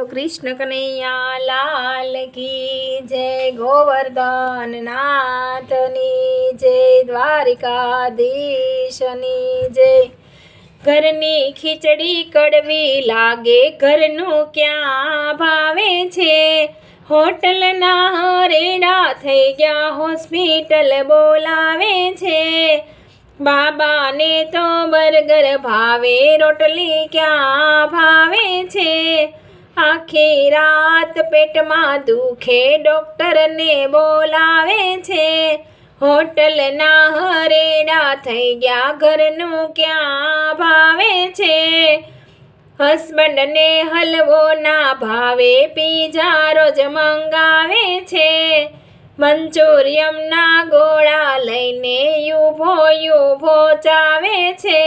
બોલો, કૃષ્ણ કનૈયા, લાલ કી જય ગોવર્ધન નાથની જય, દ્વારિકાધીશની જય. ઘરની ખીચડી કડવી લાગે, ઘરનું ક્યાં ભાવે છે? હોટલના રેડા થઈ ગયા, હોસ્પિટલ બોલાવે છે. બાબાને તો બર્ગર ભાવે, રોટલી ક્યાં ભાવે છે? આખી રાત પેટમાં દુખે ડૉક્ટરને બોલાવે છે. હોટલના હરેડા થઈ ગયા, ઘરનું ક્યાં ભાવે છે? હસબન્ડને હલવો ના ભાવે, પીઝા રોજ મંગાવે છે. મંચુરિયમના ગોળા લઈને યુભો યુભો ચાવે છે.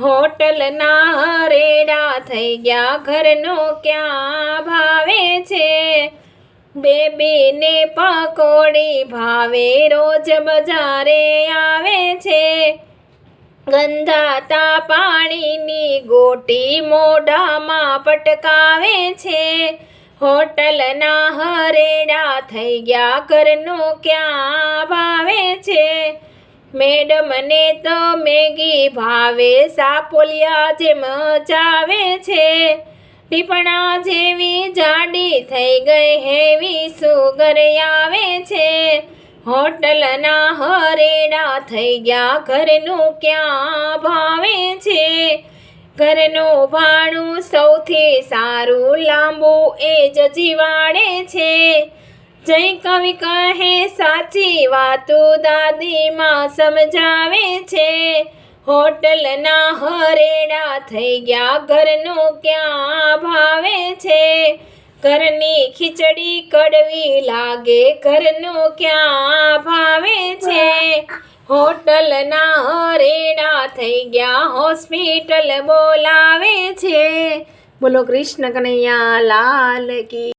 હોટલના રેડા થઈ ગયા, ઘરનો ક્યાં ભાવે છે? બેબીને પકોડી ભાવે, રોજ બજારે આવે છે. ગંધાતા પાણીની ગોટી મોઢામાં પટકાવે છે. હોટલના હરેડા થઈ ગયા, ઘરનું ક્યાં ભાવે છે? મેડમને તો મેગી ભાવે સાપોલિયા જે મચાવે છે. ટીપણા જેવી જાડી થઈ ગઈ હેવી સુગર આવે છે. હોટલના હરેડા થઈ ગયા ઘરનું ક્યાં ભાવે છે? ઘરનું ભાણું સૌથી સારું લાંબુ એ જ જીવાડે છે. જય કવિ કહે સાચી વાતો દાદીમાં સમજાવે છે. હોટલના હરેડા થઈ ગયા, ઘરનું ક્યાં ભાવે છે? ઘરની ખીચડી કડવી લાગે, ઘરનું ક્યાં ભાવે છે? હોટલના હરેડા થઈ ગયા, હોસ્પિટલ બોલાવે છે. બોલો કૃષ્ણ કનૈયા લાલ કી